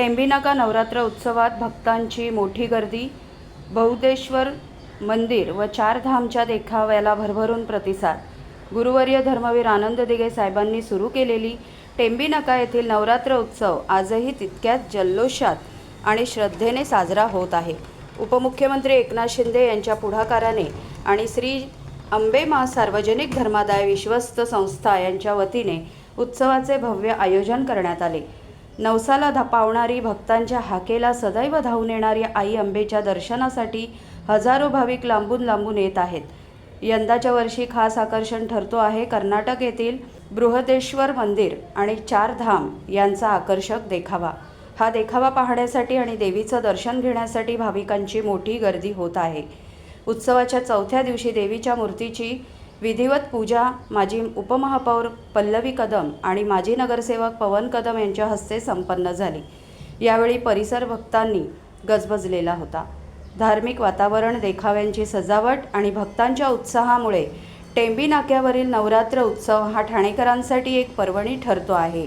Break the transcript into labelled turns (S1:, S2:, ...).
S1: टेंबिनाका नवरात्र उत्सवात भक्तांची मोठी गर्दी. बहुदेश्वर मंदिर व चारधामच्या देखाव्याला भरभरून प्रतिसाद. गुरुवर्य धर्मवीर आनंद दिघे साहेबांनी सुरू केलेली टेंबिनाका येथील नवरात्र उत्सव आजही तितक्याच जल्लोषात आणि श्रद्धेने साजरा होत आहे. उपमुख्यमंत्री एकनाथ शिंदे यांच्या पुढाकाराने आणि श्री अंबेमा सार्वजनिक धर्मादाय विश्वस्त संस्था यांच्या वतीने उत्सवाचे भव्य आयोजन करण्यात आले. नवसाला धपावणारी भक्तांच्या हाकेला सदैव धावून येणारी आई अंबेच्या दर्शनासाठी हजारो भाविक लांबून लांबून येत आहेत. यंदाच्या वर्षी खास आकर्षण ठरतो आहे कर्नाटक येथील बृहदेश्वर मंदिर आणि चार धाम यांचा आकर्षक देखावा. हा देखावा पाहण्यासाठी आणि देवीचं दर्शन घेण्यासाठी भाविकांची मोठी गर्दी होत आहे. उत्सवाच्या चौथ्या दिवशी देवीच्या मूर्तीची विधिवत पूजा माजी उपमहापौर पल्लवी कदम आणि माजी नगरसेवक पवन कदम यांच्या हस्ते संपन्न झाली. यावेळी परिसर भक्तांनी गजबजलेला होता. धार्मिक वातावरण देखाव्यांची सजावट आणि भक्तांच्या उत्साहामुळे टेंबी नाक्यावरील नवरात्र उत्सव हा ठाणेकरांसाठी एक पर्वणी ठरतो आहे.